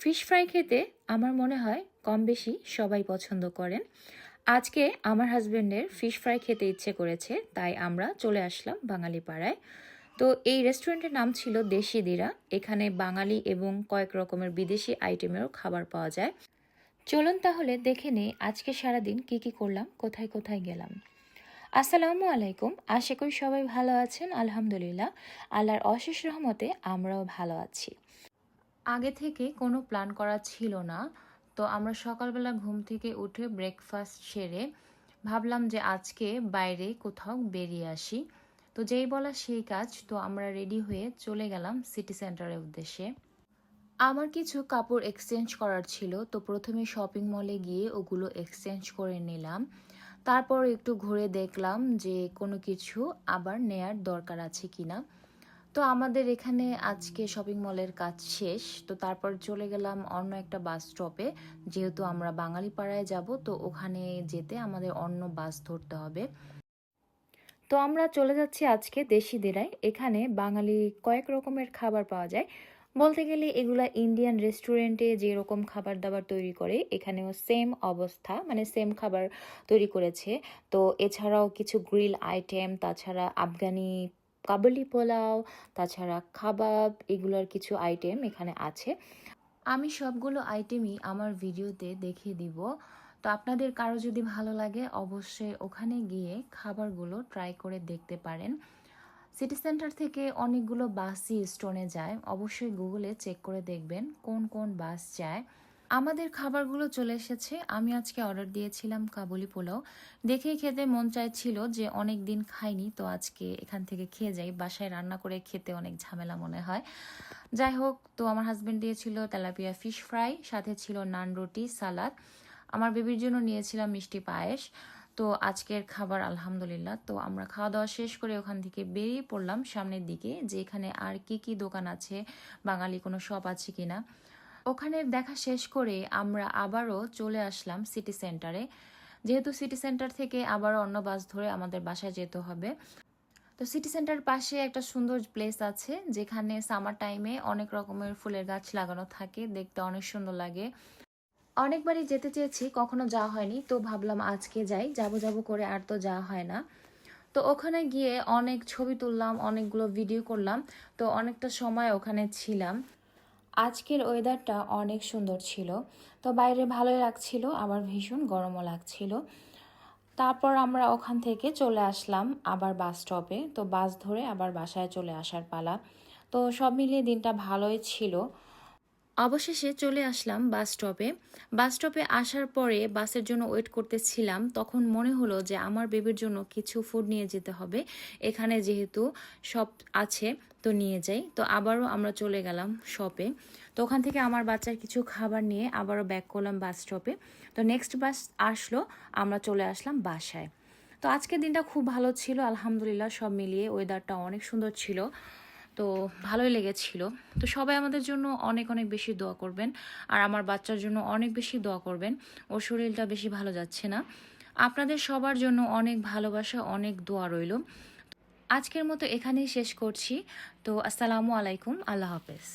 Fish fry খেতে আমার মনে হয় কম বেশি সবাই পছন্দ করেন। আজকে আমার হাজব্যান্ডের ফিশ ফ্রাই খেতে ইচ্ছে করেছে, তাই আমরা চলে আসলাম বাঙালি পাড়ায় তো এই রেস্টুরেন্টের নাম ছিল দেশি দিরা। এখানে বাঙালি এবং কয়েক রকমের বিদেশি আইটেমেরও খাবার পাওয়া যায়। চলুন তাহলে দেখে নেই আজকে সারাদিন কি কি করলাম, কোথায় কোথায় গেলাম। আসসালামু আলাইকুম, আশা করি সবাই ভালো আছেন, আলহামদুলিল্লাহ। আল্লাহর অশেষ রহমতে আমরাও ভালো আছি। আগে থেকে কোনো প্ল্যান করা ছিল না। তো আমরা সকালবেলা ঘুম থেকে উঠে ব্রেকফাস্ট সেরে ভাবলাম যে আজকে বাইরে কোথাও বেরিয়ে আসি। তো যেই বলা সেই কাজ, তো আমরা রেডি হয়ে চলে গেলাম সিটি সেন্টারের উদ্দেশ্যে। আমার কিছু কাপড় এক্সচেঞ্জ করার ছিল, তো প্রথমে শপিং মলে গিয়ে ওগুলো এক্সচেঞ্জ করে নিলাম। তারপর একটু ঘুরে দেখলাম যে কোনো কিছু আবার নেয়ার দরকার আছে কিনা। তো আমাদের এখানে আজকে শপিং মলের কাজ শেষ। তো তারপর চলে গেলাম অন্য একটা বাস স্টপে যেহেতু আমরা বাঙালি পাড়ায় যাব, তো ওখানে যেতে আমাদের অন্য বাস ধরতে হবে। তো আমরা চলে যাচ্ছি আজকে দেশি দেরায়। এখানে বাঙালি কয়েক রকমের খাবার পাওয়া যায়। বলতে গেলে এগুলা ইন্ডিয়ান রেস্টুরেন্টে যেরকম খাবার দাবার তৈরি করে, এখানেও সেম অবস্থা মানে সেম খাবার তৈরি করেছে। তো এছাড়াও কিছু গ্রিল আইটেম তাছাড়া আফগানি কাবুলি পোলাও, তাছাড়া খাবাব এগুলোর কিছু আইটেম এখানে আছে। আমি সবগুলো আইটেমই আমার ভিডিওতে দেখিয়ে দিব। তো আপনাদের কারও যদি ভালো লাগে, অবশ্যই ওখানে গিয়ে খাবারগুলো ট্রাই করে দেখতে পারেন। সিটি সেন্টার থেকে অনেকগুলো বাসই স্টোনে যায়। অবশ্যই গুগলে চেক করে দেখবেন কোন কোন বাস যায়। আমাদের খাবারগুলো চলে এসেছে। আমি আজকে অর্ডার দিয়েছিলাম কাবুলি পোলাও। দেখেই খেতে মন চাইছিল যে অনেক দিন খাইনি, তো আজকে এখান থেকে খেয়ে যাই। বাসায় রান্না করে খেতে অনেক ঝামেলা মনে হয়। যাই হোক, তো আমার হাজব্যান্ড দিয়েছিল তেলাপিয়া ফিশ ফ্রাই সাথে ছিল নান রুটি, সালাদ। আমার বেবির জন্য নিয়েছিলাম মিষ্টি পায়েস। তো আজকের খাবার আলহামদুলিল্লাহ। তো আমরা খাওয়া দাওয়া শেষ করে ওখান থেকে বেরিয়ে পড়লাম সামনের দিকে যে এখানে আর কি কি দোকান আছে, বাঙালি কোনো শপ আছে কিনা। ওখানে দেখা শেষ করে আমরা আবারও চলে আসলাম সিটি সেন্টারে যেহেতু সিটি সেন্টার থেকে আবারও অন্য বাস ধরে আমাদের বাসায় যেতে হবে। তো সিটি সেন্টার পাশে একটা সুন্দর প্লেস আছে, যেখানে সামার টাইমে অনেক রকমের ফুলের গাছ লাগানো থাকে, দেখতে অনেক সুন্দর লাগে। অনেকবারই যেতে চেয়েছি, কখনো যাওয়া হয়নি, তো ভাবলাম আজকে যাই, যাব যাব করে আর তো যাওয়া হয় না। তো ওখানে গিয়ে অনেক ছবি তুললাম, অনেকগুলো ভিডিও করলাম, তো অনেকটা সময় ওখানে ছিলাম। আজকের ওয়েদারটা অনেক সুন্দর ছিল। তো বাইরে ভালোই লাগছিল, আবার ভীষণ গরমও লাগছিল। তারপর আমরা ওখান থেকে চলে আসলাম আবার বাস স্টপে। তো বাস ধরে আবার বাসায় চলে আসার পালা। তো সব মিলিয়ে দিনটা ভালোই ছিল। অবশেষে চলে আসলাম বাস স্টপে। বাস স্টপে আসার পরে বাসের জন্য ওয়েট করতেছিলাম। তখন মনে হলো যে আমার বেবির জন্য কিছু ফুড নিয়ে যেতে হবে। এখানে যেহেতু সব আছে, তো নিয়ে যাই। তো আবারও আমরা চলে গেলাম শপে তো ওখান থেকে আমার বাচ্চার কিছু খাবার নিয়ে আবারও ব্যাক করলাম বাস স্টপে। তো নেক্সট বাস আসলো, আমরা চলে আসলাম বাসায়। তো আজকের দিনটা খুব ভালো ছিল, আলহামদুলিল্লাহ সব মিলিয়ে ওয়েদারটা অনেক সুন্দর ছিল। তো ভালোই লেগেছিল। তো সবাই আমাদের জন্য অনেক অনেক বেশি দোয়া করবেন। আর আমার বাচ্চার জন্য অনেক বেশি দোয়া করবেন। ওর শরীরটা বেশি ভালো যাচ্ছে না। আপনাদের সবার জন্য অনেক ভালোবাসা, অনেক দোয়া রইল। আজকের মতো এখানেই শেষ করছি। তো আসসালামু আলাইকুম। আল্লাহ হাফেজ।